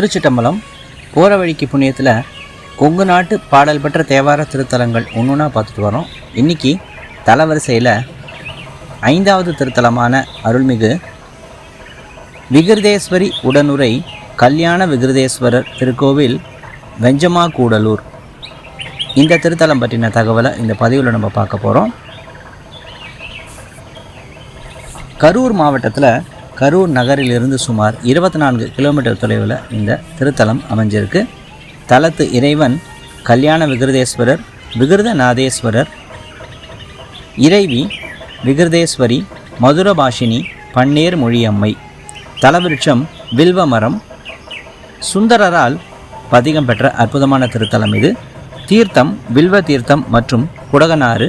திருச்சிட்டம்பலம் போகிற வழிக்கு புண்ணியத்தில் கொங்கு நாட்டு பாடல் பெற்ற தேவார திருத்தலங்கள் ஒன்றுனா பார்த்துட்டு வரோம். இன்றைக்கி தலவரிசையில் ஐந்தாவது திருத்தலமான அருள்மிகு விகிருதேஸ்வரி உடனுரை கல்யாண விகிருதேஸ்வரர் திருக்கோவில் வெஞ்சமா கூடலூர் இந்த திருத்தலம் பற்றின தகவலை இந்த பதிவில் நம்ம பார்க்க போகிறோம் கரூர் மாவட்டத்தில் கரூர் நகரிலிருந்து சுமார் இருபத்தி நான்கு கிலோமீட்டர் தொலைவில் இந்த திருத்தலம் அமைஞ்சிருக்கு. தலத்து இறைவன் கல்யாண விகிருதேஸ்வரர் விகிருதநாதேஸ்வரர் இறைவி விகிருதேஸ்வரி மதுரபாஷினி பன்னீர் மொழியம்மை தலவிருட்சம் வில்வமரம் சுந்தரரால் பதிகம் பெற்ற அற்புதமான திருத்தலம் இது. தீர்த்தம் வில்வ தீர்த்தம் மற்றும் குடகனாறு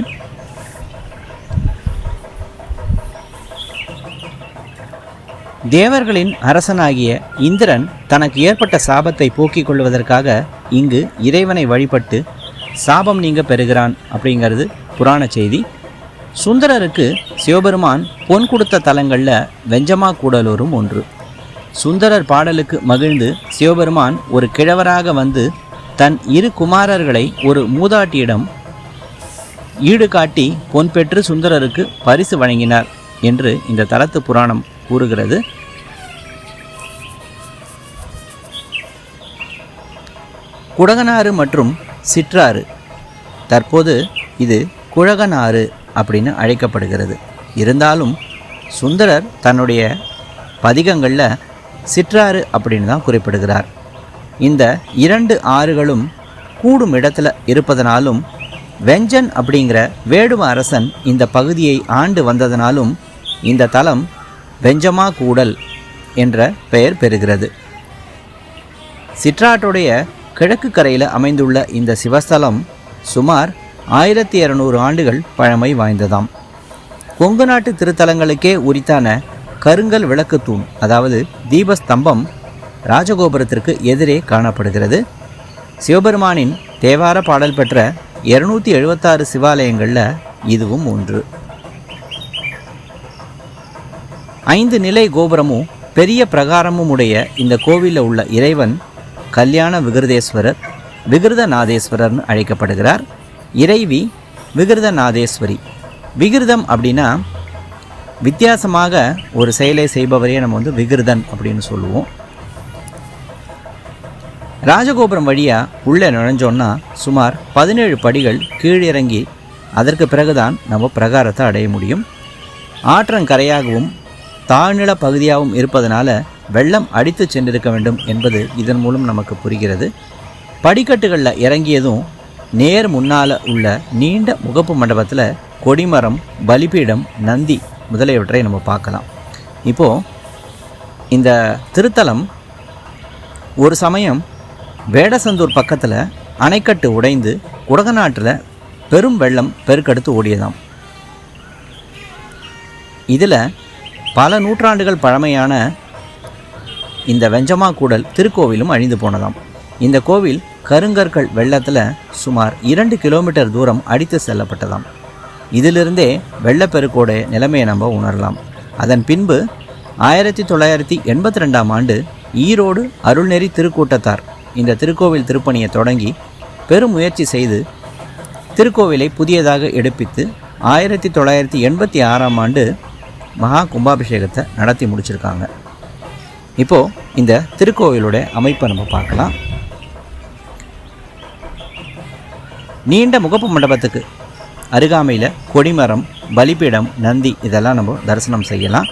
தேவர்களின் அரசனாகிய இந்திரன் தனக்கு ஏற்பட்ட சாபத்தை போக்கிக் கொள்வதற்காக இங்கு இறைவனை வழிபட்டு சாபம் நீங்க பெறுகிறான் அப்படிங்கிறது புராண செய்தி. சுந்தரருக்கு சிவபெருமான் பொன் கொடுத்த தலங்களில் வெஞ்சமா கூடலூரும் ஒன்று. சுந்தரர் பாடலுக்கு மகிழ்ந்து சிவபெருமான் ஒரு கிழவராக வந்து தன் இரு குமாரர்களை ஒரு மூதாட்டியிடம் ஈடு காட்டி பொன் பெற்று சுந்தரருக்கு பரிசு வழங்கினார் என்று இந்த தலத்து புராணம் கூறுகிறது. குடகனாறு மற்றும் சிற்றாறு. தற்போது இது குழகனாறு அப்படின்னு அழைக்கப்படுகிறது. இருந்தாலும் சுந்தரர் தன்னுடைய பதிகங்களில் சிற்றாறு அப்படின்னு தான் குறிப்பிடுகிறார். இந்த இரண்டு ஆறுகளும் கூடும் இடத்துல இருப்பதனாலும் வெஞ்சன் அப்படிங்கிற வேடுவ அரசன் இந்த பகுதியை ஆண்டு வந்ததனாலும் இந்த தலம் வெஞ்சமா கூடல் என்ற பெயர் பெறுகிறது. சிற்றாற்றுடைய கிழக்கு கரையில் அமைந்துள்ள இந்த சிவஸ்தலம் சுமார் ஆயிரத்தி இரநூறு ஆண்டுகள் பழமை வாய்ந்ததாம். கொங்கு நாட்டு திருத்தலங்களுக்கே உரித்தான கருங்கல் விளக்கு தூண் அதாவது தீபஸ்தம்பம் ராஜகோபுரத்திற்கு எதிரே காணப்படுகிறது. சிவபெருமானின் தேவார பாடல் பெற்ற இருநூற்றி எழுபத்தாறு சிவாலயங்களில் இதுவும் ஒன்று. ஐந்து நிலை கோபுரமும் பெரிய பிரகாரமும் உடைய இந்த கோவிலில் உள்ள இறைவன் கல்யாண விகிருதேஸ்வரர் விகிருதநாதேஸ்வரர்னு அழைக்கப்படுகிறார். இறைவி விகிருதநாதேஸ்வரி. விகிருதம் அப்படின்னா வித்தியாசமாக ஒரு செயலை செய்பவரையே நம்ம வந்து விகிருதன் அப்படின்னு சொல்லுவோம். ராஜகோபுரம் வழியாக உள்ளே நுழைஞ்சோன்னா சுமார் பதினேழு படிகள் கீழிறங்கி அதற்கு பிறகுதான் நம்ம பிரகாரத்தை அடைய முடியும். ஆற்றங்கரையாகவும் தாழ்நில பகுதியாகவும் இருப்பதனால வெள்ளம் அடித்து சென்றிருக்க வேண்டும் என்பது இதன் மூலம் நமக்கு புரிகிறது. படிக்கட்டுகளில் இறங்கியதும் நேர் முன்னால் உள்ள நீண்ட முகப்பு மண்டபத்தில் கொடிமரம் பலிபீடம் நந்தி முதலியவற்றை நம்ம பார்க்கலாம். இப்போது இந்த திருத்தலம் ஒரு சமயம் வேடசந்தூர் பக்கத்தில் அணைக்கட்டு உடைந்து குடகநாட்டில் பெரும் வெள்ளம் பெருக்கெடுத்து ஓடியதாம். இதில் பல நூற்றாண்டுகள் பழமையான இந்த வெஞ்சமா கூடல் திருக்கோவிலும் அழிந்து போனதாம். இந்த கோவில் கருங்கற்கள் வெள்ளத்தில் சுமார் இரண்டு கிலோமீட்டர் தூரம் அடித்து செல்லப்பட்டதாம். இதிலிருந்தே வெள்ளப்பெருக்கோட நிலைமையை நம்ம உணரலாம். அதன் பின்பு ஆயிரத்தி தொள்ளாயிரத்தி எண்பத்தி ரெண்டாம் ஆண்டு ஈரோடு அருள்நெறி திருக்கூட்டத்தார் இந்த திருக்கோவில் திருப்பணியை தொடங்கி பெரும் முயற்சி செய்து திருக்கோவிலை புதியதாக எடுப்பித்து ஆயிரத்தி தொள்ளாயிரத்தி எண்பத்தி ஆறாம் ஆண்டு மகா கும்பாபிஷேகத்தை நடத்தி முடிச்சிருக்காங்க. இப்போது இந்த திருக்கோவிலுடைய அமைப்பை நம்ம பார்க்கலாம். நீண்ட முகப்பு மண்டபத்துக்கு அருகாமையில் கொடிமரம் பலிபீடம் நந்தி இதெல்லாம் நம்ம தரிசனம் செய்யலாம்.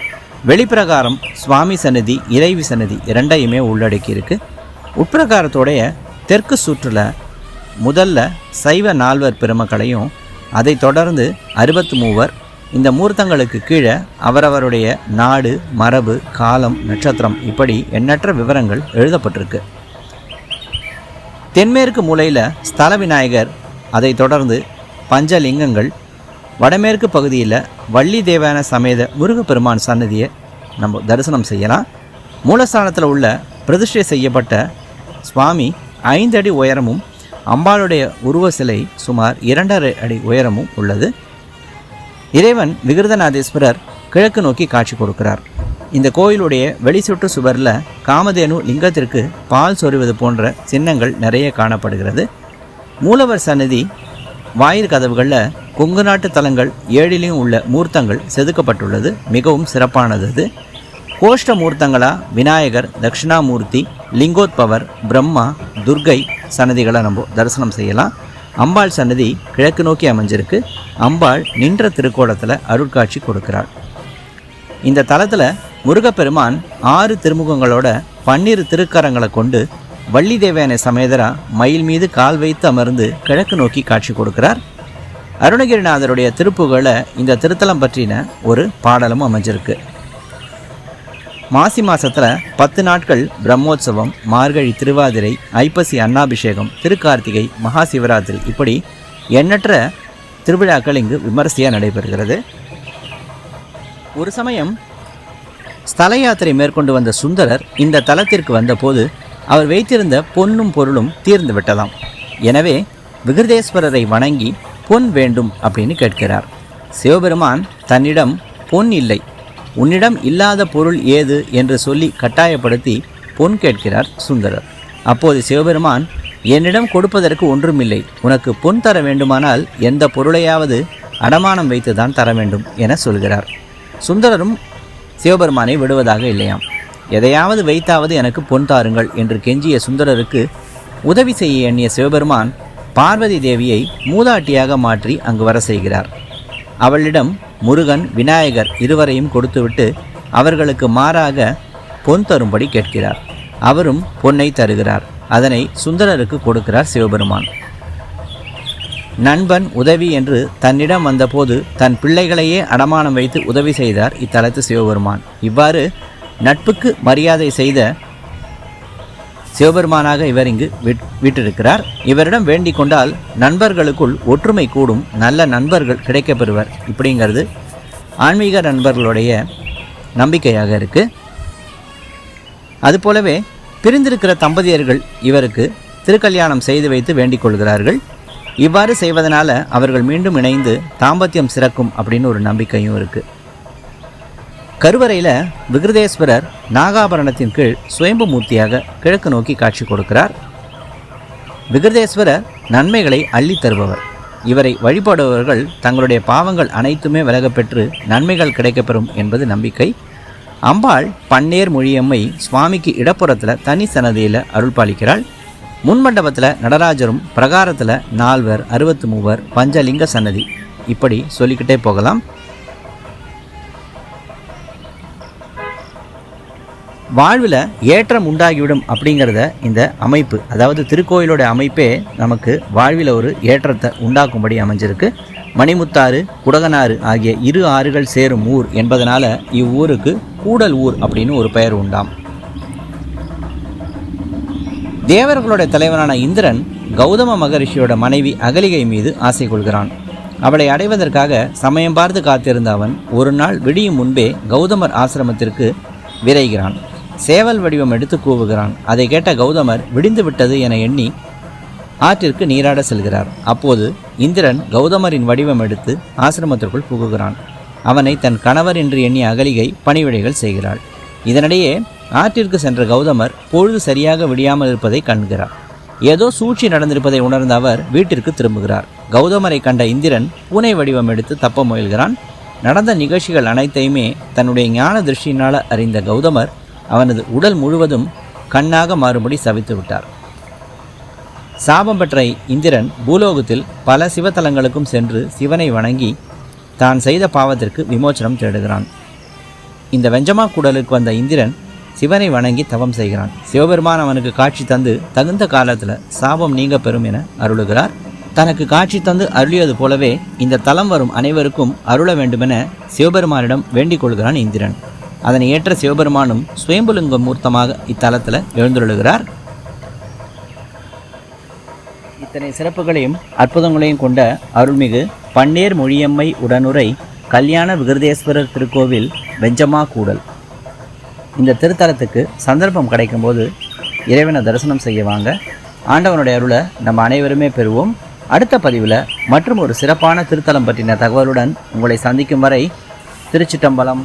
வெளிப்பிரகாரம் சுவாமி சன்னதி இறைவி சன்னதி இரண்டையுமே உள்ளடக்கி இருக்குது உட்பிரகாரத்தோடைய தெற்கு சுற்றில் முதல்ல சைவ நால்வர் பெருமக்களையும் அதை தொடர்ந்து அறுபத்து மூவர் இந்த மூர்த்தங்களுக்கு கீழே அவரவருடைய நாடு மரபு காலம் நட்சத்திரம் இப்படி எண்ணற்ற விவரங்கள் எழுதப்பட்டிருக்கு. தென்மேற்கு மூலையில் ஸ்தல விநாயகர் அதை தொடர்ந்து பஞ்சலிங்கங்கள் வடமேற்கு பகுதியில் வள்ளி தேவான சமேத முருகப்பெருமான் சன்னதியை நம்ம தரிசனம் செய்யலாம். மூலஸ்தானத்தில் உள்ள பிரதிஷ்டை செய்யப்பட்ட சுவாமி ஐந்து அடி உயரமும் அம்பாளுடைய உருவ சிலை சுமார் இரண்டரை அடி உயரமும் உள்ளது. இறைவன் விகிருதநாதேஸ்வரர் கிழக்கு நோக்கி காட்சி கொடுக்கிறார். இந்த கோயிலுடைய வெளிச்சுற்று சுவரில் காமதேனு லிங்கத்திற்கு பால் சொருவது போன்ற சின்னங்கள் நிறைய காணப்படுகிறது. மூலவர் சன்னதி வாயிற் கதவுகளில் கொங்கு நாட்டு தலங்கள் ஏழிலையும் உள்ள மூர்த்தங்கள் செதுக்கப்பட்டுள்ளது. மிகவும் சிறப்பானது அது. கோஷ்ட மூர்த்தங்களா விநாயகர் தட்சிணாமூர்த்தி லிங்கோத்பவர் பிரம்மா துர்கை சன்னதிகளை நம்ம தரிசனம் செய்யலாம். அம்பாள் சன்னதி கிழக்கு நோக்கி அமைஞ்சிருக்கு. அம்பாள் நின்ற திருக்கோலத்தில் அருட்காட்சி கொடுக்கிறாள். இந்த தலத்தில் முருகப்பெருமான் ஆறு திருமுகங்களோட பன்னிரு திருக்கரங்களை கொண்டு வள்ளி தேவயானை சமேதரா மயில் மீது கால் வைத்து அமர்ந்து கிழக்கு நோக்கி காட்சி கொடுக்கிறார். அருணகிரிநாதருடைய திருப்புகளை இந்த திருத்தலம் பற்றின ஒரு பாடலும் அமைஞ்சிருக்கு. மாசி மாசத்தில் பத்து நாட்கள் பிரம்மோற்சவம் மார்கழி திருவாதிரை ஐப்பசி அன்னாபிஷேகம் திருக்கார்த்திகை மகா சிவராத்திரி இப்படி எண்ணற்ற திருவிழாக்கள் இங்கு விமரிசையாக நடைபெறுகிறது. ஒரு சமயம் ஸ்தல யாத்திரை மேற்கொண்டு வந்த சுந்தரர் இந்த தலத்திற்கு வந்தபோது அவர் வைத்திருந்த பொன்னும் பொருளும் தீர்ந்து விட்டதாம். எனவே விகிருதேஸ்வரரை வணங்கி பொன் வேண்டும் அப்படின்னு கேட்கிறார். சிவபெருமான் தன்னிடம் பொன் இல்லை உன்னிடம் இல்லாத பொருள் ஏது என்று சொல்லி கட்டாயப்படுத்தி பொன் கேட்கிறார் சுந்தரர். அப்போது சிவபெருமான் என்னிடம் கொடுப்பதற்கு ஒன்றுமில்லை. உனக்கு பொன் தர வேண்டுமானால் எந்த பொருளையாவது அடமானம் வைத்து தான் தர வேண்டும் என சொல்கிறார். சுந்தரரும் சிவபெருமானை விடுவதாக இல்லையாம். எதையாவது வைத்தாவது எனக்கு பொன் தாருங்கள் என்று கெஞ்சிய சுந்தரருக்கு உதவி செய்ய எண்ணிய சிவபெருமான் பார்வதி தேவியை மூதாட்டியாக மாற்றி அங்கு வர செய்கிறார். அவளிடம் முருகன் விநாயகர் இருவரையும் கொடுத்துவிட்டு அவர்களுக்கு மாறாக பொன் தரும்படி கேட்கிறார். அவரும் பொன்னை தருகிறார். அதனை சுந்தரருக்கு கொடுக்கிறார் சிவபெருமான். நண்பன் உதவி என்று தன்னிடம் வந்தபோது தன் பிள்ளைகளையே அடமானம் வைத்து உதவி செய்தார் இத்தலத்து சிவபெருமான். இவ்வாறு நட்புக்கு மரியாதை செய்த சிவபெருமானாக இவர் இங்கு விட் விட்டிருக்கிறார் இவரிடம் வேண்டிக் கொண்டால் நண்பர்களுக்குள் ஒற்றுமை கூடும் நல்ல நண்பர்கள் கிடைக்கப்பெறுவர். இப்படிங்கிறது ஆன்மீக நண்பர்களுடைய நம்பிக்கையாக இருக்கு. அதுபோலவே பிரிந்திருக்கிற தம்பதியர்கள் இவருக்கு திருக்கல்யாணம் செய்து வைத்து வேண்டிக் கொள்கிறார்கள். இவ்வாறு செய்வதனால அவர்கள் மீண்டும் இணைந்து தாம்பத்தியம் சிறக்கும் அப்படின்னு ஒரு நம்பிக்கையும் இருக்குது கருவறையில் விகிருதேஸ்வரர் நாகாபரணத்தின் கீழ் சுயம்பு மூர்த்தியாக கிழக்கு நோக்கி காட்சி கொடுக்கிறார். விகிருதேஸ்வரர் நன்மைகளை அள்ளித் தருபவர். இவரை வழிபடுபவர்கள் தங்களுடைய பாவங்கள் அனைத்துமே விலகப்பெற்று நன்மைகள் கிடைக்கப்பெறும் என்பது நம்பிக்கை. அம்பாள் பன்னேர் மொழியம்மை சுவாமிக்கு இடப்புறத்தில் தனி சன்னதியில் அருள்பாலிக்கிறாள் முன்மண்டபத்தில் நடராஜரும் பிரகாரத்தில் நால்வர் அறுபத்து மூவர் பஞ்சலிங்க சன்னதி. இப்படி சொல்லிக்கிட்டே போகலாம். வாழ்வில் ஏற்றம் உண்டாகிவிடும் அப்படிங்கிறத இந்த அமைப்பு அதாவது திருக்கோயிலோட அமைப்பே நமக்கு வாழ்வில் ஒரு ஏற்றத்தை உண்டாக்கும்படி அமைஞ்சிருக்கு. மணிமுத்தாறு குடகனாறு ஆகிய இரு ஆறுகள் சேரும் ஊர் என்பதனால இவ்வூருக்கு கூடல் ஊர் அப்படின்னு ஒரு பெயர் உண்டாம். தேவர்களுடைய தலைவனான இந்திரன் கௌதம மகரிஷியோட மனைவி அகலிகை மீது ஆசை கொள்கிறான். அவளை அடைவதற்காக சமயம் பார்த்து காத்திருந்த அவன் ஒரு நாள் விடியும் முன்பே கௌதமர் ஆசிரமத்திற்கு விரைகிறான். சேவல் வடிவம் எடுத்து கூவுகிறான். அதை கேட்ட கௌதமர் விடிந்து விட்டது என எண்ணி ஆற்றிற்கு நீராட செல்கிறார். அப்போது இந்திரன் கௌதமரின் வடிவம் எடுத்து ஆசிரமத்திற்குள் புகுகிறான். அவனை தன் கணவர் என்று எண்ணி அகலிகை பணிவிடைகள் செய்கிறாள். இதனிடையே ஆற்றிற்கு சென்ற கௌதமர் பொழுது சரியாக விடியாமல் இருப்பதை காண்கிறார். ஏதோ சூழ்ச்சி நடந்திருப்பதை உணர்ந்த அவர் வீட்டிற்கு திரும்புகிறார். கௌதமரை கண்ட இந்திரன் பூனை வடிவம் எடுத்து தப்ப முயல்கிறான். நடந்த நிகழ்ச்சிகள் அனைத்தையுமே தன்னுடைய ஞான திருஷ்டியினால் அறிந்த கௌதமர் அவனது உடல் முழுவதும் கண்ணாக மாறும்படி சவித்து விட்டார். சாபம் பெற்ற இந்திரன் பூலோகத்தில் பல சிவத்தலங்களுக்கும் சென்று சிவனை வணங்கி தான் செய்த பாவத்திற்கு விமோச்சனம் தேடுகிறான். இந்த வெஞ்சமா கூடலுக்கு வந்த இந்திரன் சிவனை வணங்கி தவம் செய்கிறான். சிவபெருமான் அவனுக்கு காட்சி தந்து தகுந்த காலத்தில் சாபம் நீங்க பெறும் என அருளுகிறார். தனக்கு காட்சி தந்து அருளியது போலவே இந்த தலம் வரும் அனைவருக்கும் அருள வேண்டுமென சிவபெருமானிடம் வேண்டிக் கொள்கிறான் இந்திரன். அதனை ஏற்ற சிவபெருமானும் சுயம்புலிங்க மூர்த்தமாக இத்தலத்தில் எழுந்துள்ளுகிறார் இத்தனை சிறப்புகளையும் அற்புதங்களையும் கொண்ட அருள்மிகு பன்னீர் மொழியம்மை உடனுரை கல்யாண விகிருதேஸ்வரர் திருக்கோவில் வெஞ்சமா கூடல். இந்த திருத்தலத்துக்கு சந்தர்ப்பம் கிடைக்கும்போது இறைவனை தரிசனம் செய்ய வாங்க ஆண்டவனுடைய அருளை நம்ம அனைவருமே பெறுவோம். அடுத்த பதிவில் மற்றும் ஒரு சிறப்பான திருத்தலம் பற்றின தகவலுடன் உங்களை சந்திக்கும் வரை திருச்சிட்டம்பலம்